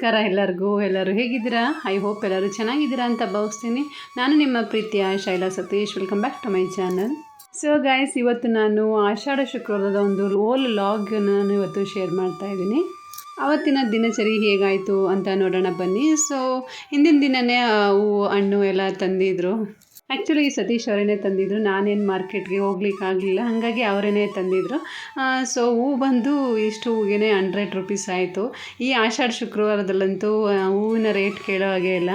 ನಮಸ್ಕಾರ ಎಲ್ಲರಿಗೂ. ಎಲ್ಲರೂ ಹೇಗಿದ್ದೀರಾ? ಐ ಹೋಪ್ ಎಲ್ಲರೂ ಚೆನ್ನಾಗಿದ್ದೀರಾ ಅಂತ ಭಾವಿಸ್ತೀನಿ. ನಾನು ನಿಮ್ಮ ಪ್ರೀತಿಯ Shaila Satish. Welcome back to my channel so guys ಇವತ್ತು ನಾನು ಆಷಾಢ ಶುಕ್ರವಾರದ ಒಂದು ಓಲ್ ಲಾಗ್ ನಾನು ಇವತ್ತು ಶೇರ್ ಮಾಡ್ತಾ ಇದ್ದೀನಿ. ಅವತ್ತಿನ ದಿನಚರಿ ಹೇಗಾಯಿತು ಅಂತ ನೋಡೋಣ ಬನ್ನಿ. ಸೊ ಹಿಂದಿನ ದಿನವೇ ಹೂವು, ಹಣ್ಣು ಎಲ್ಲ ತಂದಿದ್ರು. ಆ್ಯಕ್ಚುಲಿ ಸತೀಶ್ ಅವರೇನೆ ತಂದಿದ್ರು. ನಾನೇನು ಮಾರ್ಕೆಟ್ಗೆ ಹೋಗ್ಲಿಕ್ಕಾಗಲಿಲ್ಲ. ಹಾಗಾಗಿ ಅವರೇನೆ ತಂದಿದ್ರು. ಸೊ ಹೂ ಬಂದು ಇಷ್ಟು ಹೂಗೇನೆ ಹಂಡ್ರೆಡ್ ರುಪೀಸ್ ಆಯಿತು. ಈ ಆಷಾಢ ಶುಕ್ರವಾರದಲ್ಲಂತೂ ಹೂವಿನ ರೇಟ್ ಕೇಳೋ ಹಾಗೆ ಇಲ್ಲ.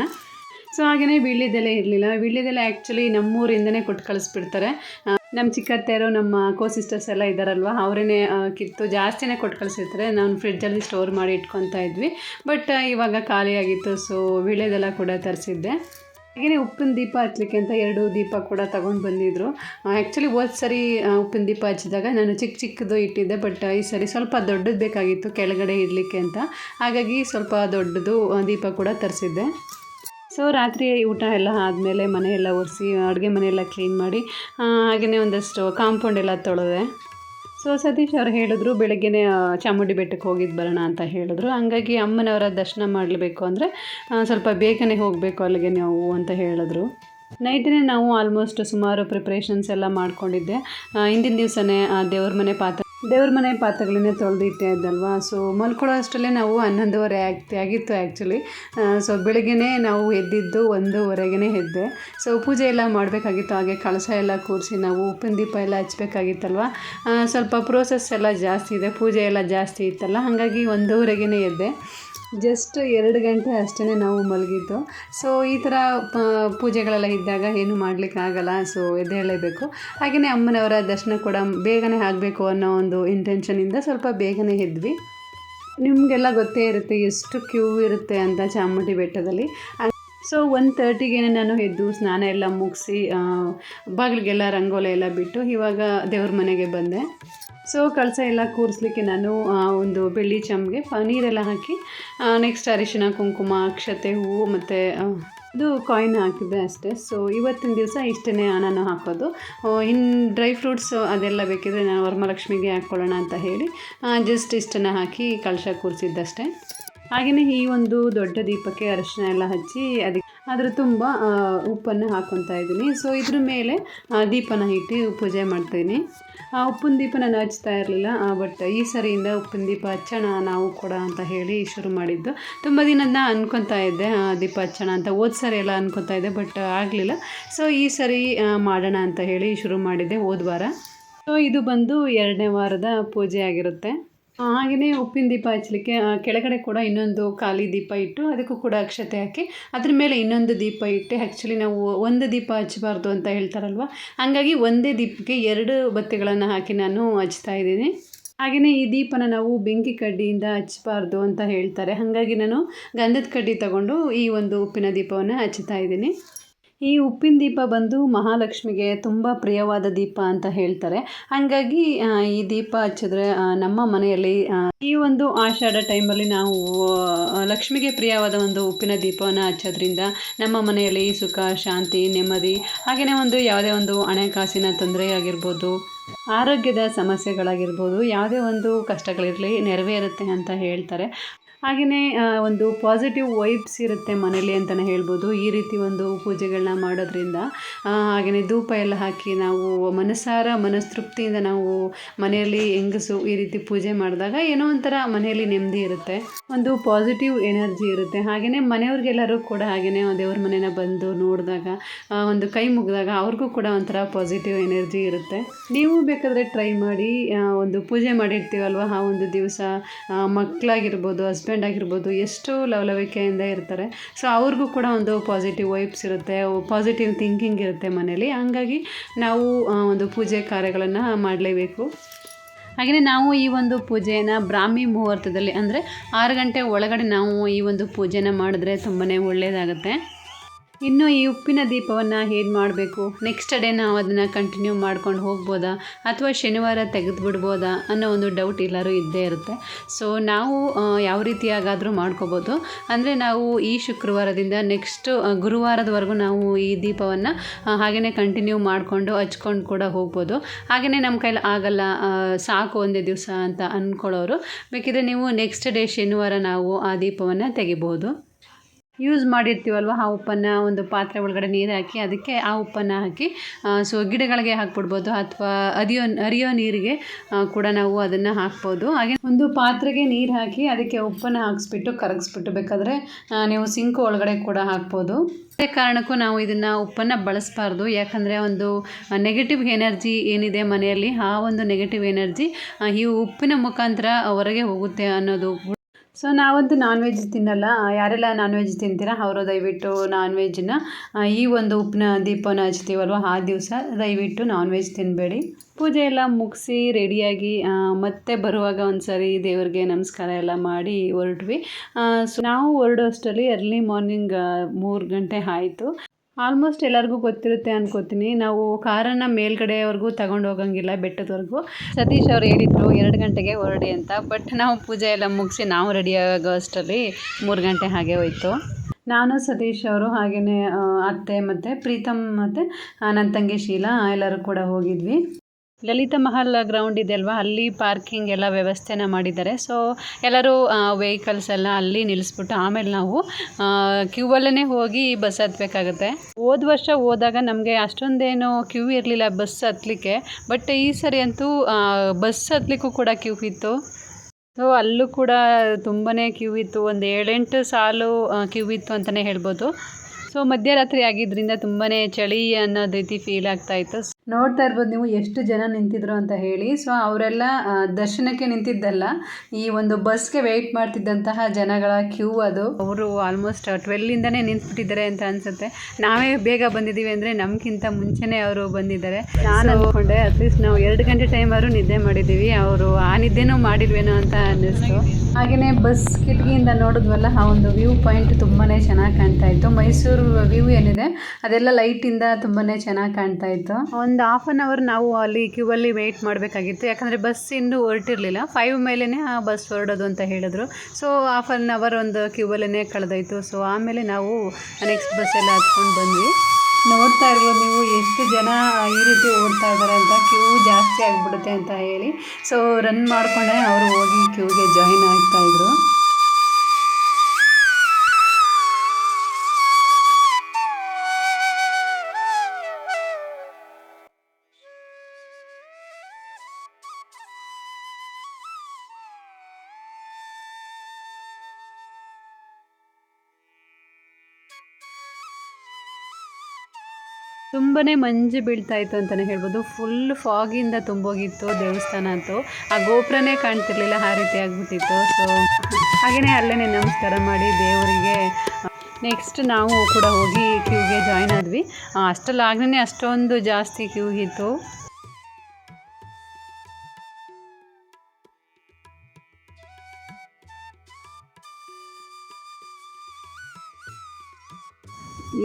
ಸೊ ಹಾಗೆಯೇ ವೀಳ್ಯದೆಲೆ ಇರಲಿಲ್ಲ. ವೀಳ್ಯದೆಲೆ ಆ್ಯಕ್ಚುಲಿ ನಮ್ಮೂರಿಂದನೇ ಕೊಟ್ಟು ಕಳಿಸ್ಬಿಡ್ತಾರೆ. ನಮ್ಮ ಚಿಕ್ಕತ್ತೆಯರು, ನಮ್ಮ ಕೋ ಸಿಸ್ಟರ್ಸ್ ಎಲ್ಲ ಇದ್ದಾರಲ್ವ ಅವರೇ ಕಿತ್ತು ಜಾಸ್ತಿನೇ ಕೊಟ್ಟು ಕಳಿಸಿರ್ತಾರೆ. ನಾನು ಫ್ರಿಡ್ಜಲ್ಲಿ ಸ್ಟೋರ್ ಮಾಡಿ ಇಟ್ಕೊತಾ ಇದ್ವಿ. ಬಟ್ ಇವಾಗ ಖಾಲಿಯಾಗಿತ್ತು. ಸೊ ವೀಳ್ಯದೆಲ್ಲ ಕೂಡ ತರಿಸಿದ್ದೆ. ಹಾಗೆಯೇ ಉಪ್ಪಿನ ದೀಪ ಹಚ್ಚಲಿಕ್ಕೆ ಅಂತ ಎರಡು ದೀಪ ಕೂಡ ತಗೊಂಡು ಬಂದಿದ್ದರು ಆ್ಯಕ್ಚುಲಿ ಹೋದ ಸರಿ ಉಪ್ಪಿನ ದೀಪ ಹಚ್ಚಿದಾಗ ನಾನು ಚಿಕ್ಕ ಚಿಕ್ಕದು ಇಟ್ಟಿದ್ದೆ ಬಟ್ ಈ ಸರಿ ಸ್ವಲ್ಪ ದೊಡ್ಡದು ಬೇಕಾಗಿತ್ತು, ಕೆಳಗಡೆ ಇಡಲಿಕ್ಕೆ ಅಂತ. ಹಾಗಾಗಿ ಸ್ವಲ್ಪ ದೊಡ್ಡದು ದೀಪ ಕೂಡ ತರಿಸಿದ್ದೆ. ಸೊ ರಾತ್ರಿ ಊಟ ಎಲ್ಲ ಆದಮೇಲೆ ಮನೆಯೆಲ್ಲ ಒರೆಸಿ, ಅಡುಗೆ ಮನೆಯೆಲ್ಲ ಕ್ಲೀನ್ ಮಾಡಿ ಹಾಗೆಯೇ ಒಂದಷ್ಟು ಕಾಂಪೌಂಡ್ ಎಲ್ಲ ತೊಳೆದೆ. ಸೊ ಸತೀಶ್ ಅವ್ರು ಹೇಳಿದ್ರು, ಬೆಳಗ್ಗೆನೇ ಚಾಮುಂಡಿ ಬೆಟ್ಟಕ್ಕೆ ಹೋಗಿದ್ದು ಬರೋಣ ಅಂತ ಹೇಳಿದ್ರು. ಹಂಗಾಗಿ ಅಮ್ಮನವರ ದರ್ಶನ ಮಾಡಲೇಬೇಕು ಅಂದರೆ ಸ್ವಲ್ಪ ಬೇಗನೆ ಹೋಗಬೇಕು ಅಲ್ಲಿಗೆ ನಾವು ಅಂತ ಹೇಳಿದ್ರು. ನೈಟೇ ನಾವು ಆಲ್ಮೋಸ್ಟ್ ಸುಮಾರು ಪ್ರಿಪ್ರೇಷನ್ಸ್ ಎಲ್ಲ ಮಾಡ್ಕೊಂಡಿದ್ದೆ. ಹಿಂದಿನ ದಿವಸನೇ ದೇವ್ರ ಮನೆ ಪಾತ್ರೆ ದೇವ್ರ ಮನೆ ಪಾತ್ರೆಗಳನ್ನೇ ತೊಳೆದಿಟ್ಟೆ ಇದ್ದಲ್ವಾ? ಸೊ ಮಲ್ಕೊಳ್ಳೋ ಅಷ್ಟರಲ್ಲೇ ನಾವು ಹನ್ನೊಂದುವರೆ ಆಗ್ತಿ ಆಗಿತ್ತು ಆ್ಯಕ್ಚುಲಿ ಸೊ ಬೆಳಗ್ಗೆನೇ ನಾವು ಎದ್ದಿದ್ದು ಒಂದೂವರೆಗೆ ಎದ್ದೆ. ಸೊ ಪೂಜೆ ಎಲ್ಲ ಮಾಡಬೇಕಾಗಿತ್ತು, ಹಾಗೆ ಕಳಸ ಎಲ್ಲ ಕೂರಿಸಿ ನಾವು ಉಪ್ಪಿನ ದೀಪ ಎಲ್ಲ ಹಚ್ಬೇಕಾಗಿತ್ತಲ್ವ? ಸ್ವಲ್ಪ ಪ್ರೋಸೆಸ್ ಎಲ್ಲ ಜಾಸ್ತಿ ಇದೆ, ಪೂಜೆ ಎಲ್ಲ ಜಾಸ್ತಿ ಇತ್ತಲ್ಲ, ಹಾಗಾಗಿ ಒಂದೂವರೆಗೆ ಎದ್ದೆ. ಜಸ್ಟ್ ಎರಡು ಗಂಟೆ ಅಷ್ಟೇ ನಾವು ಮಲಗಿದ್ದು. ಸೊ ಈ ಥರ ಪೂಜೆಗಳೆಲ್ಲ ಇದ್ದಾಗ ಏನು ಮಾಡಲಿಕ್ಕೆ ಆಗಲ್ಲ. ಸೊ ಎದ್ದೇಳಲೇಬೇಕು ಹಾಗೆಯೇ ಅಮ್ಮನವರ ದರ್ಶನ ಕೂಡ ಬೇಗನೆ ಆಗಬೇಕು ಅನ್ನೋ ಒಂದು ಇಂಟೆನ್ಷನಿಂದ ಸ್ವಲ್ಪ ಬೇಗನೆ ಎದ್ವಿ. ನಿಮಗೆಲ್ಲ ಗೊತ್ತೇ ಇರುತ್ತೆ ಎಷ್ಟು ಕ್ಯೂ ಇರುತ್ತೆ ಅಂತ ಚಾಮುಂಡಿ ಬೆಟ್ಟದಲ್ಲಿ. ಸೊ ಒನ್ ತರ್ಟಿಗೆ ನಾನು ಎದ್ದು ಸ್ನಾನ ಎಲ್ಲ ಮುಗಿಸಿ ಬಾಗಿಲಿಗೆಲ್ಲ ರಂಗೋಲಿ ಎಲ್ಲ ಬಿಟ್ಟು ಇವಾಗ ದೇವ್ರ ಮನೆಗೆ ಬಂದೆ. ಸೊ ಕಳಸ ಎಲ್ಲ ಕೂರಿಸ್ಲಿಕ್ಕೆ ನಾನು ಒಂದು ಬೆಳ್ಳಿ ಚಮ್ಗೆ ಪನೀರೆಲ್ಲ ನೀರೆಲ್ಲ ಹಾಕಿ ನೆಕ್ಸ್ಟ್ ಅರಿಶಿನ, ಕುಂಕುಮ, ಅಕ್ಷತೆ, ಹೂವು ಮತ್ತು ಇದು ಕಾಯಿನ್ ಹಾಕಿದ್ದೆ ಅಷ್ಟೇ. ಸೊ ಇವತ್ತಿನ ದಿವಸ ಇಷ್ಟೇ ನಾನು ಹಾಕೋದು. ಇನ್ನು ಡ್ರೈ ಫ್ರೂಟ್ಸ್ ಅದೆಲ್ಲ ಬೇಕಿದ್ರೆ ನಾನು ವರಮಲಕ್ಷ್ಮಿಗೆ ಹಾಕ್ಕೊಳ್ಳೋಣ ಅಂತ ಹೇಳಿ ಜಸ್ಟ್ ಇಷ್ಟನ್ನು ಹಾಕಿ ಕಳಶ ಕೂರಿಸಿದ್ದಷ್ಟೇ. ಹಾಗೆಯೇ ಈ ಒಂದು ದೊಡ್ಡ ದೀಪಕ್ಕೆ ಅರಿಶಿನ ಎಲ್ಲ ಹಚ್ಚಿ ಅದಕ್ಕೆ ಅದರ ತುಂಬ ಉಪ್ಪನ್ನು ಹಾಕ್ಕೊತಾ ಇದ್ದೀನಿ. ಸೊ ಇದ್ರ ಮೇಲೆ ದೀಪನ ಇಟ್ಟು ಪೂಜೆ ಮಾಡ್ತೀನಿ. ಉಪ್ಪಿನ ದೀಪ ನಾನು ಹಚ್ತಾ ಇರಲಿಲ್ಲ ಬಟ್ ಈ ಸರಿಯಿಂದ ಉಪ್ಪಿನ ದೀಪ ಹಚ್ಚೋಣ ನಾವು ಕೂಡ ಅಂತ ಹೇಳಿ ಶುರು ಮಾಡಿದ್ದು. ತುಂಬ ದಿನದ ಅನ್ಕೊತಾ ಇದ್ದೆ ಆ, ದೀಪ ಹಚ್ಚೋಣ ಅಂತ. ಹೋದ ಸರಿ ಎಲ್ಲ ಅನ್ಕೊತಾ ಇದ್ದೆ ಬಟ್ ಆಗಲಿಲ್ಲ. ಸೊ ಈ ಸರಿ ಆ, ಮಾಡೋಣ ಅಂತ ಹೇಳಿ ಶುರು ಮಾಡಿದ್ದೆ ಹೋದ ವಾರ. ಸೊ ಇದು ಬಂದು ಎರಡನೇ ವಾರದ ಪೂಜೆ ಆಗಿರುತ್ತೆ. ಹಾಗೆಯೇ ಉಪ್ಪಿನ ದೀಪ ಹಚ್ಚಲಿಕ್ಕೆ ಕೆಳಗಡೆ ಕೂಡ ಇನ್ನೊಂದು ಖಾಲಿ ದೀಪ ಇಟ್ಟು ಅದಕ್ಕೂ ಕೂಡ ಅಕ್ಷತೆ ಹಾಕಿ ಅದ್ರ ಮೇಲೆ ಇನ್ನೊಂದು ದೀಪ ಇಟ್ಟು ಆ್ಯಕ್ಚುಲಿ ನಾವು ಒಂದು ದೀಪ ಹಚ್ಚಬಾರ್ದು ಅಂತ ಹೇಳ್ತಾರಲ್ವ? ಹಾಗಾಗಿ ಒಂದೇ ದೀಪಕ್ಕೆ ಎರಡು ಬತ್ತಿಗಳನ್ನು ಹಾಕಿ ನಾನು ಹಚ್ತಾ ಇದ್ದೀನಿ. ಹಾಗೆಯೇ ಈ ದೀಪನ ನಾವು ಬೆಂಕಿ ಕಡ್ಡಿಯಿಂದ ಹಚ್ಚಬಾರ್ದು ಅಂತ ಹೇಳ್ತಾರೆ. ಹಾಗಾಗಿ ನಾನು ಗಂಧದ ಕಡ್ಡಿ ತಗೊಂಡು ಈ ಒಂದು ಉಪ್ಪಿನ ದೀಪವನ್ನು ಹಚ್ಚುತ್ತಾ ಇದ್ದೀನಿ. ಈ ಉಪ್ಪಿನ ದೀಪ ಬಂದು ಮಹಾಲಕ್ಷ್ಮಿಗೆ ತುಂಬ ಪ್ರಿಯವಾದ ದೀಪ ಅಂತ ಹೇಳ್ತಾರೆ. ಹಾಗಾಗಿ ಈ ದೀಪ ಹಚ್ಚಿದ್ರೆ ನಮ್ಮ ಮನೆಯಲ್ಲಿ ಈ ಒಂದು ಆಷಾಢ ಟೈಮಲ್ಲಿ ನಾವು ಲಕ್ಷ್ಮಿಗೆ ಪ್ರಿಯವಾದ ಒಂದು ಉಪ್ಪಿನ ದೀಪವನ್ನು ಹಚ್ಚೋದ್ರಿಂದ ನಮ್ಮ ಮನೆಯಲ್ಲಿ ಸುಖ, ಶಾಂತಿ, ನೆಮ್ಮದಿ ಹಾಗೆಯೇ ಒಂದು ಯಾವುದೇ ಒಂದು ಹಣಕಾಸಿನ ತೊಂದರೆ ಆಗಿರ್ಬೋದು, ಆರೋಗ್ಯದ ಸಮಸ್ಯೆಗಳಾಗಿರ್ಬೋದು, ಯಾವುದೇ ಒಂದು ಕಷ್ಟಗಳಿರಲಿ ನೆರವೇರುತ್ತೆ ಅಂತ ಹೇಳ್ತಾರೆ. ಹಾಗೆಯೇ ಒಂದು ಪಾಸಿಟಿವ್ ವೈಬ್ಸ್ ಇರುತ್ತೆ ಮನೇಲಿ ಅಂತಲೇ ಹೇಳ್ಬೋದು. ಈ ರೀತಿ ಒಂದು ಪೂಜೆಗಳನ್ನ ಮಾಡೋದ್ರಿಂದ ಹಾಗೆಯೇ ಧೂಪ ಎಲ್ಲ ಹಾಕಿ ನಾವು ಮನಸಾರ ಮನಸ್ತೃಪ್ತಿಯಿಂದ ನಾವು ಮನೆಯಲ್ಲಿ ಹೆಂಗಸು ಈ ರೀತಿ ಪೂಜೆ ಮಾಡಿದಾಗ ಏನೋ ಒಂಥರ ಮನೆಯಲ್ಲಿ ನೆಮ್ಮದಿ ಇರುತ್ತೆ. ಒಂದು ಪಾಸಿಟಿವ್ ಎನರ್ಜಿ ಇರುತ್ತೆ. ಹಾಗೆಯೇ ಮನೆಯವ್ರಿಗೆಲ್ಲರೂ ಕೂಡ ಹಾಗೆಯೇ ದೇವ್ರ ಮನೆನ ಬಂದು ನೋಡಿದಾಗ ಒಂದು ಕೈ ಮುಗಿದಾಗ ಅವ್ರಿಗೂ ಕೂಡ ಒಂಥರ ಪಾಸಿಟಿವ್ ಎನರ್ಜಿ ಇರುತ್ತೆ. ನೀವು ಬೇಕಾದರೆ ಟ್ರೈ ಮಾಡಿ ಒಂದು ಪೂಜೆ ಮಾಡಿರ್ತೀವಲ್ವ? ಆ ಒಂದು ದಿವಸ ಮಕ್ಕಳಾಗಿರ್ಬೋದು ಹಸ್ಬೆಂಡ್ ಆಗಿರ್ಬೋದು ಎಷ್ಟು ಲವಲವಿಕೆಯಿಂದ ಇರ್ತಾರೆ. ಸೊ ಅವ್ರಿಗೂ ಕೂಡ ಒಂದು ಪಾಸಿಟಿವ್ ವೈಬ್ಸ್ ಇರುತ್ತೆ ಪಾಸಿಟಿವ್ ಥಿಂಕಿಂಗ್ ಇರುತ್ತೆ ಮನೇಲಿ ಹಂಗಾಗಿ ನಾವು ಒಂದು ಪೂಜೆ ಕಾರ್ಯಗಳನ್ನು ಮಾಡಲೇಬೇಕು. ಹಾಗೆಯೇ ನಾವು ಈ ಒಂದು ಪೂಜೆಯನ್ನು ಬ್ರಾಹ್ಮಿ ಮುಹೂರ್ತದಲ್ಲಿ ಅಂದರೆ ಆರು ಗಂಟೆ ಒಳಗಡೆ ನಾವು ಈ ಒಂದು ಪೂಜೆನ ಮಾಡಿದ್ರೆ ತುಂಬಾ ಒಳ್ಳೆಯದಾಗುತ್ತೆ ಇನ್ನು ಈ ಉಪ್ಪಿನ ದೀಪವನ್ನು ಹೇಗೆ ಮಾಡಬೇಕು? ನೆಕ್ಸ್ಟ್ ಡೇ ನಾವು ಅದನ್ನು ಕಂಟಿನ್ಯೂ ಮಾಡ್ಕೊಂಡು ಹೋಗ್ಬೋದಾ? ಅಥವಾ ಶನಿವಾರ ತೆಗೆದು ಬಿಡ್ಬೋದಾ? ಅನ್ನೋ ಒಂದು ಡೌಟ್ ಎಲ್ಲರೂ ಇದ್ದೇ ಇರುತ್ತೆ. ಸೊ ನಾವು ಯಾವ ರೀತಿಯಾಗಾದರೂ ಮಾಡ್ಕೋಬೋದು. ಅಂದರೆ ನಾವು ಈ ಶುಕ್ರವಾರದಿಂದ ನೆಕ್ಸ್ಟ್ ಗುರುವಾರದವರೆಗೂ ನಾವು ಈ ದೀಪವನ್ನು ಹಾಗೆಯೇ ಕಂಟಿನ್ಯೂ ಮಾಡಿಕೊಂಡು ಹಚ್ಕೊಂಡು ಕೂಡ ಹೋಗ್ಬೋದು. ಹಾಗೆಯೇ ನಮ್ಮ ಕೈಲಿ ಆಗಲ್ಲ ಸಾಕು ಒಂದೇ ದಿವಸ ಅಂತ ಅಂದ್ಕೊಳ್ಳೋರು ಬೇಕಿದ್ರೆ ನೀವು ನೆಕ್ಸ್ಟ್ ಡೇ ಶನಿವಾರ ನಾವು ಆ ದೀಪವನ್ನು ತೆಗಿಬೋದು. ಯೂಸ್ ಮಾಡಿರ್ತೀವಲ್ವ? ಆ ಉಪ್ಪನ್ನು ಒಂದು ಪಾತ್ರೆ ಒಳಗಡೆ ನೀರು ಹಾಕಿ, ಅದಕ್ಕೆ ಆ ಉಪ್ಪನ್ನು ಹಾಕಿ ಸೊ ಗಿಡಗಳಿಗೆ ಹಾಕ್ಬಿಡ್ಬೋದು ಅಥವಾ ಅದಿಯೋ, ಅರಿಯೋ ನೀರಿಗೆ ಕೂಡ ನಾವು ಅದನ್ನು ಹಾಕ್ಬೋದು. ಹಾಗೆ ಒಂದು ಪಾತ್ರೆಗೆ ನೀರು ಹಾಕಿ, ಅದಕ್ಕೆ ಉಪ್ಪನ್ನು ಹಾಕಿಸ್ಬಿಟ್ಟು ಕರಗಿಸ್ಬಿಟ್ಟು ಬೇಕಾದರೆ ನೀವು ಸಿಂಕ್ ಒಳಗಡೆ ಕೂಡ ಹಾಕ್ಬೋದು. ಅದೇ ಕಾರಣಕ್ಕೂ ನಾವು ಇದನ್ನು ಉಪ್ಪನ್ನು ಬಳಸಬಾರ್ದು. ಯಾಕಂದರೆ ಒಂದು ನೆಗೆಟಿವ್ ಎನರ್ಜಿ ಏನಿದೆ ಮನೆಯಲ್ಲಿ, ಆ ಒಂದು ನೆಗೆಟಿವ್ ಎನರ್ಜಿ ಈ ಉಪ್ಪಿನ ಮುಖಾಂತರ ಹೊರಗೆ ಹೋಗುತ್ತೆ ಅನ್ನೋದು ಸೊ ನಾವಂತೂ ನಾನ್ ವೆಜ್ ತಿನ್ನಲ್ಲ ಯಾರೆಲ್ಲ ನಾನ್ ವೆಜ್ ತಿಂತೀರಾ, ಅವರು ದಯವಿಟ್ಟು ನಾನ್ ವೆಜ್ನ ಈ ಒಂದು ಉಪ್ಪಿನ ದೀಪನ ಹಚ್ತೀವಲ್ವ, ಆ ದಿವಸ ದಯವಿಟ್ಟು ನಾನ್ ವೆಜ್ ತಿನ್ನಬೇಡಿ ಪೂಜೆ ಎಲ್ಲ ಮುಗಿಸಿ ರೆಡಿಯಾಗಿ ಮತ್ತೆ ಬರುವಾಗ ಒಂದು ಸರಿ ದೇವರಿಗೆ ನಮಸ್ಕಾರ ಎಲ್ಲ ಮಾಡಿ ಹೊರಟ್ವಿ. ಸೊ ನಾವು ಹೊರಡೋ ಅಷ್ಟರಲ್ಲಿ ಅರ್ಲಿ ಮಾರ್ನಿಂಗ್ ಮೂರು ಗಂಟೆ ಆಯಿತು. ಆಲ್ಮೋಸ್ಟ್ ಎಲ್ಲರಿಗೂ ಗೊತ್ತಿರುತ್ತೆ ಅನ್ಕೋತೀನಿ. ನಾವು ಕಾರನ್ನು ಮೇಲ್ಗಡೆವರೆಗೂ ತಗೊಂಡು ಹೋಗಂಗಿಲ್ಲ ಬೆಟ್ಟದವರೆಗೂ. ಸತೀಶ್ ಅವ್ರು ಹೇಳಿದರು ಎರಡು ಗಂಟೆಗೆ ಹೊರಡಿ ಅಂತ, ಬಟ್ ನಾವು ಪೂಜೆ ಎಲ್ಲ ಮುಗಿಸಿ ನಾವು ರೆಡಿ ಆಗೋ ಅಷ್ಟರಲ್ಲಿ ಮೂರು ಗಂಟೆ ಹಾಗೆ ಹೋಯ್ತು. ನಾನು, ಸತೀಶ್ ಅವರು ಹಾಗೆಯೇ ಅತ್ತೆ ಮತ್ತು ಪ್ರೀತಮ್ ಮತ್ತು ನನ್ನ ತಂಗಿ ಶೀಲಾ ಎಲ್ಲರೂ ಕೂಡ ಹೋಗಿದ್ವಿ. ಲಲಿತ ಮಹಲ್ ಗ್ರೌಂಡ್ ಇದೆ ಅಲ್ವಾ? ಅಲ್ಲಿ ಪಾರ್ಕಿಂಗ್ ಎಲ್ಲ ವ್ಯವಸ್ಥೆನ ಮಾಡಿದ್ದಾರೆ. ಸೊ ಎಲ್ಲರೂ ವೆಹಿಕಲ್ಸ್ ಎಲ್ಲ ಅಲ್ಲಿ ನಿಲ್ಲಿಸ್ಬಿಟ್ಟು ಆಮೇಲೆ ನಾವು ಕ್ಯೂವಲ್ಲೇ ಹೋಗಿ ಬಸ್ ಹತ್ಬೇಕಾಗತ್ತೆ. ಹೋದ ವರ್ಷ ಹೋದಾಗ ನಮಗೆ ಅಷ್ಟೊಂದೇನು ಕ್ಯೂ ಇರಲಿಲ್ಲ ಬಸ್ ಹತ್ತಲಿಕ್ಕೆ ಬಟ್ ಈ ಸರಿ ಅಂತೂ ಬಸ್ ಹತ್ತಲಿಕ್ಕೂ ಕೂಡ ಕ್ಯೂ ಇತ್ತು. ಸೊ ಅಲ್ಲೂ ಕೂಡ ತುಂಬಾ ಕ್ಯೂ ಇತ್ತು. ಒಂದು ಏಳೆಂಟು ಸಾಲು ಕ್ಯೂ ಇತ್ತು ಅಂತಲೇ ಹೇಳ್ಬೋದು. ಸೊ ಮಧ್ಯರಾತ್ರಿ ಆಗಿದ್ದರಿಂದ ತುಂಬಾ ಚಳಿ ಅನ್ನೋದು ರೀತಿ ಫೀಲ್ ಆಗ್ತಾ ಇತ್ತು. ನೋಡ್ತಾ ಇರ್ಬೋದು ನೀವು ಎಷ್ಟು ಜನ ನಿಂತಿದ್ರು ಅಂತ ಹೇಳಿ. ಸೊ ಅವರೆಲ್ಲ ದರ್ಶನಕ್ಕೆ ನಿಂತಿದ್ದಲ್ಲ. ಈ ಒಂದು ಬಸ್ಗೆ ವೆಯ್ಟ್ ಮಾಡ್ತಿದ್ದಂತಹ ಜನಗಳ ಕ್ಯೂ ಅದು. ಅವರು ಆಲ್ಮೋಸ್ಟ್ ಟ್ವೆಲ್ಲಿಂದನೇ ನಿಂತ್ಬಿಟ್ಟಿದ್ದಾರೆ ಅಂತ ಅನ್ಸುತ್ತೆ. ನಾವೇ ಬೇಗ ಬಂದಿದ್ದೀವಿ ಅಂದರೆ ನಮ್ಗಿಂತ ಮುಂಚೆನೇ ಅವರು ಬಂದಿದ್ದಾರೆ. ನಾನು ಅನ್ಕೊಂಡೆ ಅಟ್ಲೀಸ್ಟ್ ನಾವು ಎರಡು ಗಂಟೆ ಟೈಮ್ ಆದರೂ ನಿದ್ದೆ ಮಾಡಿದ್ದೀವಿ. ಅವರು ಆ ನಿದ್ದೆನೂ ಮಾಡಿಲ್ವೇನೋ ಅಂತ ಅನ್ನಿಸ್ತು. ಹಾಗೆಯೇ ಬಸ್ ಕಿಟಕಿಯಿಂದ ನೋಡಿದ್ವಲ್ಲ ಆ ಒಂದು ವ್ಯೂ ಪಾಯಿಂಟ್ ತುಂಬಾ ಚೆನ್ನಾಗಿ ಕಾಣ್ತಾ ಇತ್ತು. ಮೈಸೂರು ವ್ಯೂ ಏನಿದೆ ಅದೆಲ್ಲ ಲೈಟಿಂದ ತುಂಬಾ ಚೆನ್ನಾಗಿ ಕಾಣ್ತಾ ಇತ್ತು. ಒಂದು ಹಾಫ್ ಆನ್ ಅವರ್ ನಾವು ಅಲ್ಲಿ ಕ್ಯೂ ಅಲ್ಲಿ ವೆಯ್ಟ್ ಮಾಡಬೇಕಾಗಿತ್ತು. ಯಾಕಂದರೆ ಬಸ್ ಇನ್ನೂ ಹೊರಟಿರಲಿಲ್ಲ. ಫೈವ್ ಮೇಲೇ ಆ ಬಸ್ ಹೊರಡೋದು ಅಂತ ಹೇಳಿದ್ರು. ಸೊ ಹಾಫ್ ಆನ್ ಅವರ್ ಒಂದು ಕ್ಯೂ ಅಲ್ಲೇ ಕಳೆದೋಯ್ತು. ಸೊ ಆಮೇಲೆ ನಾವು ನೆಕ್ಸ್ಟ್ ಬಸ್ ಎಲ್ಲ ಹತ್ಕೊಂಡು ಬಂದ್ವಿ. ನೋಡ್ತಾ ಇರ್ಬೋದು ನೀವು ಎಷ್ಟು ಜನ ಈ ರೀತಿ ಓಡ್ತಾ ಇದ್ದಾರೆ ಅಂತ. ಕ್ಯೂ ಜಾಸ್ತಿ ಆಗಿಬಿಡುತ್ತೆ ಅಂತ ಹೇಳಿ. ಸೊ ರನ್ ಮಾಡಿಕೊಂಡೆ ಅವರು ಹೋಗಿ ಕ್ಯೂಗೆ ಜಾಯಿನ್ ಆಗ್ತಾ ತುಂಬಾ ಮಂಜು ಬೀಳ್ತಾ ಇತ್ತು ಅಂತಲೇ ಹೇಳ್ಬೋದು. ಫುಲ್ ಫಾಗಿಂದ ತುಂಬೋಗಿತ್ತು ದೇವಸ್ಥಾನ ಅಂತೂ. ಆ ಗೋಪುರನೇ ಕಾಣ್ತಿರ್ಲಿಲ್ಲ ಆ ರೀತಿ ಆಗ್ಬಿಟ್ಟಿತ್ತು. ಸೊ ಹಾಗೆಯೇ ಅಲ್ಲೇ ನಮಸ್ಕಾರ ಮಾಡಿ ದೇವರಿಗೆ ನೆಕ್ಸ್ಟ್ ನಾವು ಕೂಡ ಹೋಗಿ ಕ್ಯೂಗೆ ಜಾಯ್ನ್ ಆದ್ವಿ. ಅಷ್ಟಲ್ಲಾಗ್ಲೇ ಅಷ್ಟೊಂದು ಜಾಸ್ತಿ ಕ್ಯೂ ಇತ್ತು.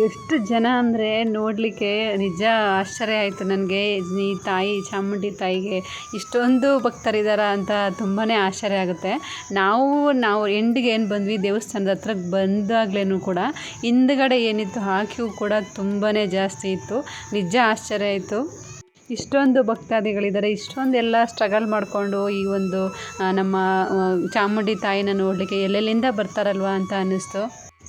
ಎಷ್ಟು ಜನ ಅಂದರೆ ನೋಡಲಿಕ್ಕೆ ನಿಜ ಆಶ್ಚರ್ಯ ಆಯಿತು ನನಗೆ. ಈ ತಾಯಿ, ಚಾಮುಂಡಿ ತಾಯಿಗೆ ಇಷ್ಟೊಂದು ಭಕ್ತರಿದ್ದಾರ ಅಂತ ತುಂಬಾ ಆಶ್ಚರ್ಯ ಆಗುತ್ತೆ. ನಾವು ನಾವು ಎಂಡಿಗೆ ಏನು ಬಂದ್ವಿ, ದೇವಸ್ಥಾನದ ಹತ್ರ ಬಂದಾಗ್ಲೂ ಕೂಡ ಹಿಂದ್ಗಡೆ ಏನಿತ್ತು ಆ ಕ್ಯೂ ಕೂಡ ತುಂಬಾ ಜಾಸ್ತಿ ಇತ್ತು. ನಿಜ ಆಶ್ಚರ್ಯ ಆಯಿತು. ಇಷ್ಟೊಂದು ಭಕ್ತಾದಿಗಳಿದ್ದಾರೆ ಇಷ್ಟೊಂದೆಲ್ಲ ಸ್ಟ್ರಗಲ್ ಮಾಡಿಕೊಂಡು ಈ ಒಂದು ನಮ್ಮ ಚಾಮುಂಡಿ ತಾಯಿನ ನೋಡಲಿಕ್ಕೆ ಎಲ್ಲೆಲ್ಲಿಂದ ಬರ್ತಾರಲ್ವ ಅಂತ ಅನ್ನಿಸ್ತು.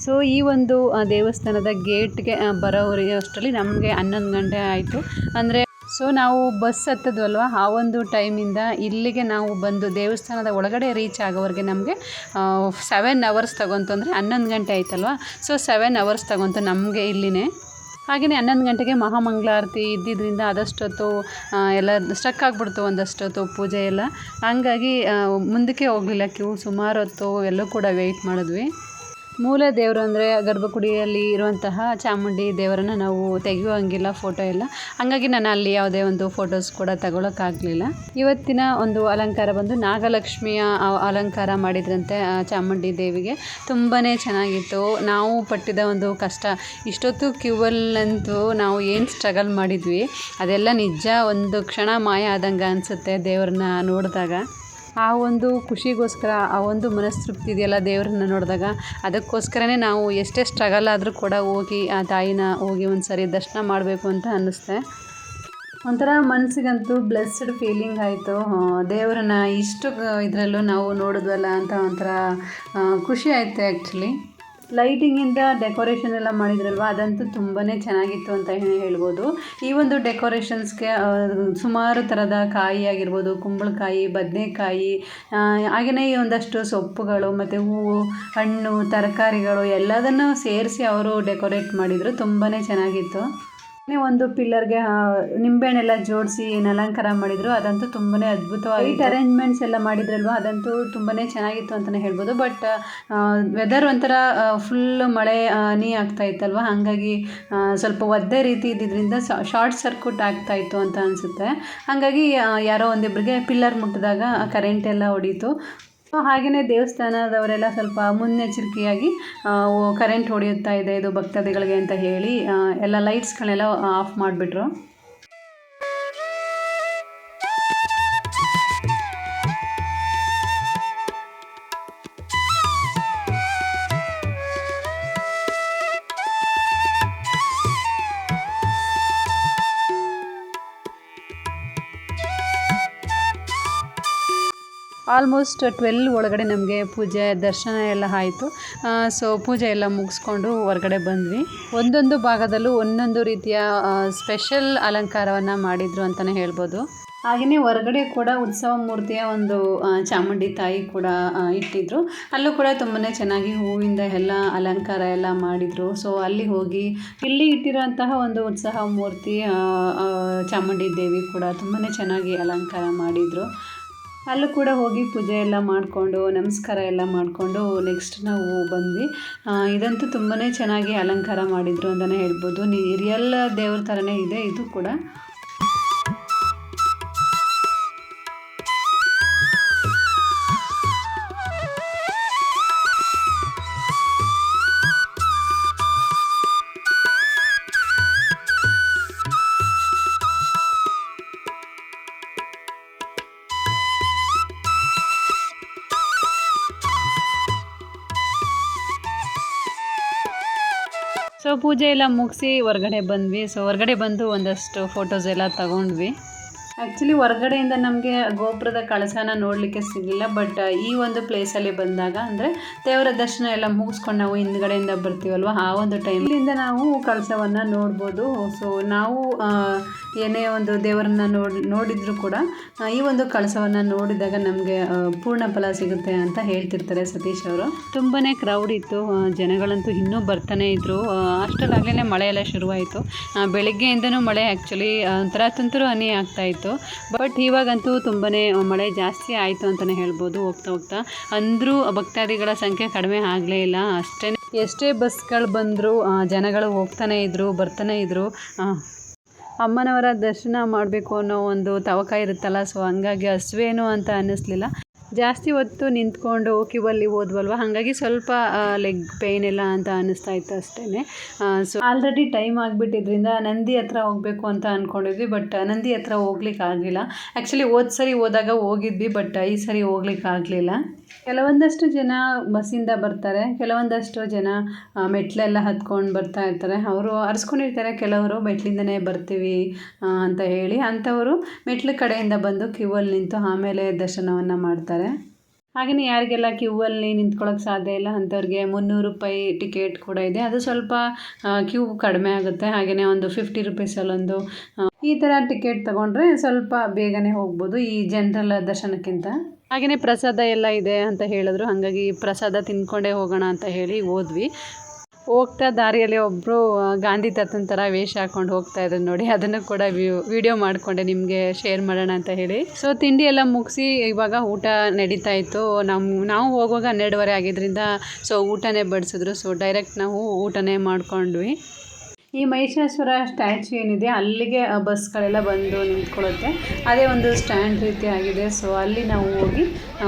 ಸೊ ಈ ಒಂದು ದೇವಸ್ಥಾನದ ಗೇಟ್ಗೆ ಬರೋ ಅಷ್ಟರಲ್ಲಿ ನಮಗೆ ಹನ್ನೊಂದು ಗಂಟೆ ಆಯಿತು. ಅಂದರೆ ಸೊ ನಾವು ಬಸ್ ಹತ್ತದ್ವಲ್ವ ಆ ಒಂದು ಟೈಮಿಂದ ಇಲ್ಲಿಗೆ ನಾವು ಬಂದು ದೇವಸ್ಥಾನದ ಒಳಗಡೆ ರೀಚ್ ಆಗೋವರೆಗೆ ನಮಗೆ ಸೆವೆನ್ ಅವರ್ಸ್ ತಗೊಂತು. ಅಂದರೆ ಹನ್ನೊಂದು ಗಂಟೆ ಆಯ್ತಲ್ವ? ಸೊ ಸೆವೆನ್ ಅವರ್ಸ್ ತಗೊಂತು ನಮಗೆ ಇಲ್ಲಿನೇ. ಹಾಗೆಯೇ ಹನ್ನೊಂದು ಗಂಟೆಗೆ ಮಹಾಮಂಗಳಾರತಿ ಇದ್ದಿದ್ದರಿಂದ ಆದಷ್ಟೊತ್ತು ಎಲ್ಲ ಸ್ಟಕ್ ಆಗಿಬಿಡ್ತು ಒಂದಷ್ಟೊತ್ತು ಪೂಜೆ ಎಲ್ಲ. ಹಂಗಾಗಿ ಮುಂದಕ್ಕೆ ಹೋಗಲಿಲ್ಲ ಕ್ಯೂ ಸುಮಾರು ಹೊತ್ತು ಎಲ್ಲೂ ಕೂಡ ವೆಯ್ಟ್ ಮಾಡಿದ್ವಿ. ಮೂಲ ದೇವರು ಅಂದರೆ ಗರ್ಭಗುಡಿಯಲ್ಲಿ ಇರುವಂತಹ ಚಾಮುಂಡಿ ದೇವರನ್ನು ನಾವು ತೆಗೆಯುವಂಗಿಲ್ಲ ಫೋಟೋ ಎಲ್ಲ. ಹಾಗಾಗಿ ನಾನು ಅಲ್ಲಿ ಯಾವುದೇ ಒಂದು ಫೋಟೋಸ್ ಕೂಡ ತಗೊಳಕ್ಕಾಗಲಿಲ್ಲ. ಇವತ್ತಿನ ಒಂದು ಅಲಂಕಾರ ಬಂದು ನಾಗಲಕ್ಷ್ಮಿಯ ಅಲಂಕಾರ ಮಾಡಿದ್ರಂತೆ ಚಾಮುಂಡಿ ದೇವಿಗೆ. ತುಂಬಾ ಚೆನ್ನಾಗಿತ್ತು. ನಾವು ಪಟ್ಟಿದ ಒಂದು ಕಷ್ಟ. ಇಷ್ಟೊತ್ತು ಕ್ಯೂವಲ್ಲಂತೂ ನಾವು ಏನು ಸ್ಟ್ರಗಲ್ ಮಾಡಿದ್ವಿ. ಅದೆಲ್ಲ ನಿಜ ಒಂದು ಕ್ಷಣ ಮಾಯ ಆದಂಗೆ ಅನಿಸುತ್ತೆ ದೇವ್ರನ್ನ ನೋಡಿದಾಗ. ಆ ಒಂದು ಖುಷಿಗೋಸ್ಕರ, ಆ ಒಂದು ಮನಸ್ತೃಪ್ತಿ ಇದೆಯಲ್ಲ ದೇವರನ್ನ ನೋಡಿದಾಗ, ಅದಕ್ಕೋಸ್ಕರನೇ ನಾವು ಎಷ್ಟೇ ಸ್ಟ್ರಗಲ್ ಆದರೂ ಕೂಡ ಹೋಗಿ ಆ ತಾಯಿನ ಹೋಗಿ ಒಂದು ಸರಿ ದರ್ಶನ ಮಾಡಬೇಕು ಅಂತ ಅನ್ನಿಸ್ತೆ. ಒಂಥರ ಮನಸ್ಸಿಗಂತೂ ಬ್ಲೆಸ್ಡ್ ಫೀಲಿಂಗ್ ಆಯಿತು. ದೇವರನ್ನ ಇಷ್ಟು ಇದರಲ್ಲೂ ನಾವು ನೋಡಿದ್ವಲ್ಲ ಅಂತ ಒಂಥರ ಖುಷಿ ಆಯಿತು ಆ್ಯಕ್ಚುಲಿ ಲೈಟಿಂಗಿಂದ ಡೆಕೋರೇಷನ್ ಎಲ್ಲ ಮಾಡಿದ್ರಲ್ವ? ಅದಂತೂ ತುಂಬಾ ಚೆನ್ನಾಗಿತ್ತು ಅಂತ ಹೇಳ್ಬೋದು. ಈ ಒಂದು ಡೆಕೋರೇಷನ್ಸ್ಗೆ ಸುಮಾರು ಥರದ ಕಾಯಿ ಆಗಿರ್ಬೋದು, ಕುಂಬಳಕಾಯಿ, ಬದನೆಕಾಯಿ ಹಾಗೆಯೇ ಈ ಒಂದಷ್ಟು ಸೊಪ್ಪುಗಳು ಮತ್ತು ಹೂವು, ಹಣ್ಣು, ತರಕಾರಿಗಳು ಎಲ್ಲದನ್ನು ಸೇರಿಸಿ ಅವರು ಡೆಕೋರೇಟ್ ಮಾಡಿದರು. ತುಂಬಾ ಚೆನ್ನಾಗಿತ್ತು. ಹಾಗೆ ಒಂದು ಪಿಲ್ಲರ್ಗೆ ನಿಂಬೆಹಣ್ಣೆಲ್ಲ ಜೋಡಿಸಿ, ಏನು ಅಲಂಕಾರ ಮಾಡಿದ್ರು, ಅದಂತೂ ತುಂಬನೇ ಅದ್ಭುತವಾಗಿ ಅರೇಂಜ್ಮೆಂಟ್ಸ್ ಎಲ್ಲ ಮಾಡಿದ್ರಲ್ವ? ಅದಂತೂ ತುಂಬನೇ ಚೆನ್ನಾಗಿತ್ತು ಅಂತಲೇ ಹೇಳ್ಬೋದು. ಬಟ್ ವೆದರ್ ಒಂಥರ ಫುಲ್ ಮಳೆ ನೀ ಆಗ್ತಾ ಇತ್ತಲ್ವ? ಹಾಗಾಗಿ ಸ್ವಲ್ಪ ಒದ್ದೆ ರೀತಿ ಇದ್ದಿದ್ದರಿಂದ ಶಾರ್ಟ್ ಸರ್ಕ್ಯೂಟ್ ಆಗ್ತಾ ಇತ್ತು ಅಂತ ಅನಿಸುತ್ತೆ. ಹಾಗಾಗಿ ಯಾರೋ ಒಂದಿಬ್ಬರಿಗೆ ಪಿಲ್ಲರ್ ಮುಟ್ಟಿದಾಗ ಕರೆಂಟ್ ಎಲ್ಲ ಹೊಡೀತು. ಹಾಗೆಯೇ ದೇವಸ್ಥಾನದವರೆಲ್ಲ ಸ್ವಲ್ಪ ಮುನ್ನೆಚ್ಚರಿಕೆಯಾಗಿ ಕರೆಂಟ್ ಹೊಡೆಯುತ್ತಾ ಇದೆ, ಇದು ಭಕ್ತಾದಿಗಳಿಗೆ ಅಂತ ಹೇಳಿ ಎಲ್ಲ ಲೈಟ್ಸ್ಗಳೆಲ್ಲ ಆಫ್ ಮಾಡಿಬಿಟ್ರು. ಆಲ್ಮೋಸ್ಟ್ ಟ್ವೆಲ್ ಒಳಗಡೆ ನಮಗೆ ಪೂಜೆ, ದರ್ಶನ ಎಲ್ಲ ಆಯಿತು. ಸೊ ಪೂಜೆ ಎಲ್ಲ ಮುಗಿಸ್ಕೊಂಡು ಹೊರಗಡೆ ಬಂದ್ವಿ. ಒಂದೊಂದು ಭಾಗದಲ್ಲೂ ಒಂದೊಂದು ರೀತಿಯ ಸ್ಪೆಷಲ್ ಅಲಂಕಾರವನ್ನು ಮಾಡಿದರು ಅಂತಲೇ ಹೇಳ್ಬೋದು. ಹಾಗೆಯೇ ಹೊರಗಡೆ ಕೂಡ ಉತ್ಸವ ಮೂರ್ತಿಯ ಒಂದು ಚಾಮುಂಡಿ ತಾಯಿ ಕೂಡ ಇಟ್ಟಿದ್ರು. ಅಲ್ಲೂ ಕೂಡ ತುಂಬಾ ಚೆನ್ನಾಗಿ ಹೂವಿಂದ ಎಲ್ಲ ಅಲಂಕಾರ ಎಲ್ಲ ಮಾಡಿದರು. ಸೊ ಅಲ್ಲಿ ಹೋಗಿ ಇಲ್ಲಿ ಇಟ್ಟಿರೋಂತಹ ಒಂದು ಉತ್ಸವ ಮೂರ್ತಿ ಚಾಮುಂಡಿ ದೇವಿ ಕೂಡ ತುಂಬಾ ಚೆನ್ನಾಗಿ ಅಲಂಕಾರ ಮಾಡಿದರು. ಅಲ್ಲೂ ಕೂಡ ಹೋಗಿ ಪೂಜೆ ಎಲ್ಲ ಮಾಡಿಕೊಂಡು, ನಮಸ್ಕಾರ ಎಲ್ಲ ಮಾಡಿಕೊಂಡು ನೆಕ್ಸ್ಟ್ ನಾವು ಬಂದ್ವಿ. ಇದಂತೂ ತುಂಬಾ ಚೆನ್ನಾಗಿ ಅಲಂಕಾರ ಮಾಡಿದರು ಅಂತಲೇ ಹೇಳ್ಬೋದು. ರಿಯಲ್ ದೇವ್ರ ಥರನೇ ಇದೆ, ಇದು ಕೂಡ. ಪೂಜೆ ಎಲ್ಲ ಮುಗಿಸಿ ಹೊರಗಡೆ ಬಂದ್ವಿ. ಸೊ ಹೊರಗಡೆ ಬಂದು ಒಂದಷ್ಟು ಫೋಟೋಸ್ ಎಲ್ಲ ತಗೊಂಡ್ವಿ. ಆ್ಯಕ್ಚುಲಿ ಹೊರಗಡೆಯಿಂದ ನಮಗೆ ಗೋಪುರದ ಕಳಸನ ನೋಡಲಿಕ್ಕೆ ಸಿಗಲಿಲ್ಲ ಬಟ್ ಈ ಒಂದು ಪ್ಲೇಸಲ್ಲಿ ಬಂದಾಗ ಅಂದರೆ ದೇವರ ದರ್ಶನ ಎಲ್ಲ ಮುಗಿಸ್ಕೊಂಡು ನಾವು ಹಿಂದ್ಗಡೆಯಿಂದ ಬರ್ತೀವಲ್ವ? ಆ ಒಂದು ಟೈಮಿಂದ ನಾವು ಕಳಸವನ್ನು ನೋಡ್ಬೋದು. ಸೊ ನಾವು ಏನೇ ಒಂದು ದೇವರನ್ನ ನೋಡಿ, ನೋಡಿದರೂ ಕೂಡ ಈ ಒಂದು ಕಳಸವನ್ನು ನೋಡಿದಾಗ ನಮಗೆ ಪೂರ್ಣ ಫಲ ಸಿಗುತ್ತೆ ಅಂತ ಹೇಳ್ತಿರ್ತಾರೆ ಸತೀಶ್ ಅವರು. ತುಂಬಾ ಕ್ರೌಡ್ ಇತ್ತು ಜನಗಳಂತೂ ಇನ್ನೂ ಬರ್ತಾನೇ ಇದ್ದರು ಅಷ್ಟರಲ್ಲಾಗಲೇ ಮಳೆ ಎಲ್ಲ ಶುರುವಾಯಿತು. ಬೆಳಗ್ಗೆಯಿಂದನೂ ಮಳೆ ಆ್ಯಕ್ಚುಲಿ ಒಂಥರ ತುಂತುರು ಹನಿ ಆಗ್ತಾ ಇತ್ತು ಬಟ್ ಇವಾಗಂತೂ ತುಂಬಾ ಮಳೆ ಜಾಸ್ತಿ ಆಯಿತು ಅಂತಲೇ ಹೇಳ್ಬೋದು ಹೋಗ್ತಾ ಹೋಗ್ತಾ. ಅಂದರೂ ಭಕ್ತಾದಿಗಳ ಸಂಖ್ಯೆ ಕಡಿಮೆ ಆಗಲೇ ಇಲ್ಲ. ಅಷ್ಟೇ ಎಷ್ಟೇ ಬಸ್ಗಳು ಬಂದರೂ ಜನಗಳು ಹೋಗ್ತಾನೆ ಇದ್ದರು ಬರ್ತಾನೆ ಇದ್ದರು ಅಮ್ಮನವರ ದರ್ಶನ ಮಾಡಬೇಕು ಅನ್ನೋ ಒಂದು ತವಕ ಇರುತ್ತಲ್ಲ ಸೊ ಹಂಗಾಗಿ ಹಸುವೇನು ಅಂತ ಅನ್ನಿಸ್ಲಿಲ್ಲ. ಜಾಸ್ತಿ ಹೊತ್ತು ನಿಂತ್ಕೊಂಡು ಕ್ಯೂವಲ್ಲಿ ಓದ್ವಲ್ವ ಹಾಗಾಗಿ ಸ್ವಲ್ಪ ಲೆಗ್ ಪೇಯ್ನ್ ಎಲ್ಲ ಅಂತ ಅನ್ನಿಸ್ತಾ ಇತ್ತು ಅಷ್ಟೇ ಸೊ ಆಲ್ರೆಡಿ ಟೈಮ್ ಆಗಿಬಿಟ್ಟಿದ್ರಿಂದ ನಂದಿ ಹತ್ರ ಹೋಗಬೇಕು ಅಂತ ಅಂದ್ಕೊಂಡಿದ್ವಿ ಬಟ್ ನಂದಿ ಹತ್ರ ಹೋಗ್ಲಿಕ್ಕೆ ಆಗಲಿಲ್ಲ ಆ್ಯಕ್ಚುಲಿ ಹೋದ ಸರಿ ಹೋದಾಗ ಹೋಗಿದ್ವಿ ಬಟ್ ಈ ಸರಿ ಹೋಗ್ಲಿಕ್ಕೆ ಆಗಲಿಲ್ಲ ಕೆಲವೊಂದಷ್ಟು ಜನ ಬಸ್ಸಿಂದ ಬರ್ತಾರೆ, ಕೆಲವೊಂದಷ್ಟು ಜನ ಮೆಟ್ಲೆಲ್ಲ ಹತ್ಕೊಂಡು ಬರ್ತಾ ಇರ್ತಾರೆ. ಅವರು ಅರ್ಸ್ಕೊಂಡಿರ್ತಾರೆ, ಕೆಲವರು ಮೆಟ್ಲಿಂದನೇ ಬರ್ತೀವಿ ಅಂತ ಹೇಳಿ. ಅಂಥವರು ಮೆಟ್ಲು ಕಡೆಯಿಂದ ಬಂದು ಕ್ಯೂವಲ್ಲಿ ನಿಂತು ಆಮೇಲೆ ದರ್ಶನವನ್ನು ಮಾಡ್ತಾರೆ. ಹಾಗೆಯೇ ಯಾರಿಗೆಲ್ಲ ಕ್ಯೂವಲ್ಲಿ ನಿಂತ್ಕೊಳ್ಳೋಕೆ ಸಾಧ್ಯ ಇಲ್ಲ ಅಂಥವ್ರಿಗೆ ಮುನ್ನೂರು ರೂಪಾಯಿ ಟಿಕೆಟ್ ಕೂಡ ಇದೆ. ಅದು ಸ್ವಲ್ಪ ಕ್ಯೂ ಕಡಿಮೆ ಆಗುತ್ತೆ. ಹಾಗೆಯೇ ಒಂದು ಫಿಫ್ಟಿ ರುಪೀಸಲ್ಲೊಂದು ಈ ಥರ ಟಿಕೆಟ್ ತೊಗೊಂಡ್ರೆ ಸ್ವಲ್ಪ ಬೇಗನೆ ಹೋಗ್ಬೋದು ಈ ಜನರಲ್ ದರ್ಶನಕ್ಕಿಂತ. ಹಾಗೆಯೇ ಪ್ರಸಾದ ಎಲ್ಲ ಇದೆ ಅಂತ ಹೇಳಿದ್ರು. ಹಾಗಾಗಿ ಪ್ರಸಾದ ತಿಂದ್ಕೊಂಡೇ ಹೋಗೋಣ ಅಂತ ಹೇಳಿ ಹೋದ್ವಿ. ಹೋಗ್ತಾ ದಾರಿಯಲ್ಲಿ ಒಬ್ಬರು ಗಾಂಧಿ ತಾತನ ಥರ ವೇಷ ಹಾಕೊಂಡು ಹೋಗ್ತಾ ಇದ್ರು ನೋಡಿ. ಅದನ್ನು ಕೂಡ ವಿಡಿಯೋ ಮಾಡಿಕೊಂಡೆ ನಿಮಗೆ ಶೇರ್ ಮಾಡೋಣ ಅಂತ ಹೇಳಿ. ಸೊ ತಿಂಡಿ ಎಲ್ಲ ಮುಗಿಸಿ ಇವಾಗ ಊಟ ನಡೀತಾ ಇತ್ತು. ನಮ್ಮ ನಾವು ಹೋಗುವಾಗ ಹನ್ನೆರಡುವರೆ ಆಗಿದ್ದರಿಂದ ಸೊ ಊಟನೇ ಬಡಿಸಿದ್ರು. ಸೊ ಡೈರೆಕ್ಟ್ ನಾವು ಊಟನೇ ಮಾಡ್ಕೊಂಡ್ವಿ. ಈ ಮಹಿಷಾಸುರ ಸ್ಟ್ಯಾಚು ಏನಿದೆ, ಅಲ್ಲಿಗೆ ಬಸ್ಗಳೆಲ್ಲ ಬಂದು ನಿಂತ್ಕೊಳ್ಳುತ್ತೆ. ಅದೇ ಒಂದು ಸ್ಟ್ಯಾಂಡ್ ರೀತಿ ಆಗಿದೆ ಸೊ, ಅಲ್ಲಿ ನಾವು ಹೋಗಿ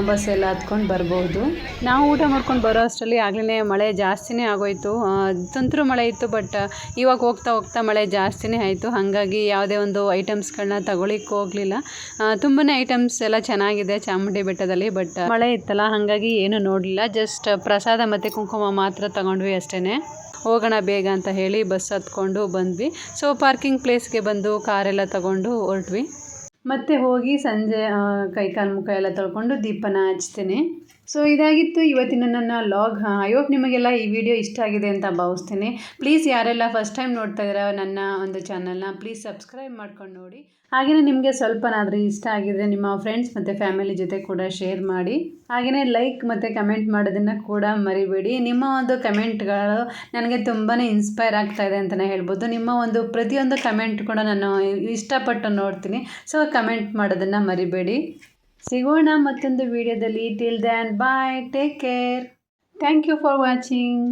ಬಸ್ ಎಲ್ಲ ಹತ್ಕೊಂಡು ಬರ್ಬೋದು. ನಾವು ಊಟ ಮಾಡ್ಕೊಂಡು ಬರೋ ಅಷ್ಟರಲ್ಲಿ ಆಗಲೇ ಮಳೆ ಜಾಸ್ತಿನೇ ಆಗೋಯ್ತು. ತುಂತುರು ಮಳೆ ಇತ್ತು, ಬಟ್ ಇವಾಗ ಹೋಗ್ತಾ ಹೋಗ್ತಾ ಮಳೆ ಜಾಸ್ತಿನೇ ಆಯಿತು. ಹಾಗಾಗಿ ಯಾವುದೇ ಒಂದು ಐಟಮ್ಸ್ಗಳನ್ನ ತಗೊಳ್ಳಿಕ್ಕೆ ಹೋಗಲಿಲ್ಲ. ತುಂಬಾ ಐಟಮ್ಸ್ ಎಲ್ಲ ಚೆನ್ನಾಗಿದೆ ಚಾಮುಂಡಿ ಬೆಟ್ಟದಲ್ಲಿ, ಬಟ್ ಮಳೆ ಇತ್ತಲ್ಲ, ಹಾಗಾಗಿ ಏನು ನೋಡಲಿಲ್ಲ. ಜಸ್ಟ್ ಪ್ರಸಾದ ಮತ್ತು ಕುಂಕುಮ ಮಾತ್ರ ತಗೊಂಡ್ವಿ ಅಷ್ಟೇ ಹೋಗೋಣ ಬೇಗ ಅಂತ ಹೇಳಿ ಬಸ್ ಹತ್ಕೊಂಡು ಬಂದ್ವಿ. ಸೊ ಪಾರ್ಕಿಂಗ್ ಪ್ಲೇಸ್ಗೆ ಬಂದು ಕಾರೆಲ್ಲ ತಗೊಂಡು ಹೊರಟ್ವಿ. ಮತ್ತೆ ಹೋಗಿ ಸಂಜೆ ಕೈಕಾಲು ಮುಖ ಎಲ್ಲ ತೊಳ್ಕೊಂಡು ದೀಪನ ಹಚ್ತೀನಿ. ಸೊ ಇದಾಗಿತ್ತು ಇವತ್ತಿನ ನನ್ನ ಲಾಗ್. ಐ ಹೋಪ್ ನಿಮಗೆಲ್ಲ ಈ ವಿಡಿಯೋ ಇಷ್ಟ ಆಗಿದೆ ಅಂತ ಭಾವಿಸ್ತೀನಿ. ಪ್ಲೀಸ್ ಯಾರೆಲ್ಲ ಫಸ್ಟ್ ಟೈಮ್ ನೋಡ್ತಾ ಇದ್ದೀರಾ ನನ್ನ ಒಂದು ಚಾನಲ್ನ ಪ್ಲೀಸ್ ಸಬ್ಸ್ಕ್ರೈಬ್ ಮಾಡ್ಕೊಂಡು ನೋಡಿ. ಹಾಗೆಯೇ ನಿಮಗೆ ಸ್ವಲ್ಪನಾದರೂ ಇಷ್ಟ ಆಗಿದರೆ ನಿಮ್ಮ ಫ್ರೆಂಡ್ಸ್ ಮತ್ತು ಫ್ಯಾಮಿಲಿ ಜೊತೆ ಕೂಡ ಶೇರ್ ಮಾಡಿ. ಹಾಗೆಯೇ ಲೈಕ್ ಮತ್ತು ಕಮೆಂಟ್ ಮಾಡೋದನ್ನು ಕೂಡ ಮರಿಬೇಡಿ. ನಿಮ್ಮ ಒಂದು ಕಮೆಂಟ್ಗಳು ನನಗೆ ತುಂಬಾ ಇನ್ಸ್ಪೈರ್ ಆಗ್ತಾ ಇದೆ ಅಂತಲೇ ಹೇಳ್ಬೋದು. ನಿಮ್ಮ ಒಂದು ಪ್ರತಿಯೊಂದು ಕಮೆಂಟ್ ಕೂಡ ನಾನು ಇಷ್ಟಪಟ್ಟು ನೋಡ್ತೀನಿ. ಸೊ ಕಮೆಂಟ್ ಮಾಡೋದನ್ನು ಮರಿಬೇಡಿ. ಸಿಗೋಣ ಮತ್ತೊಂದು ವಿಡಿಯೋದಲ್ಲಿ. Till then bye take care thank you for watching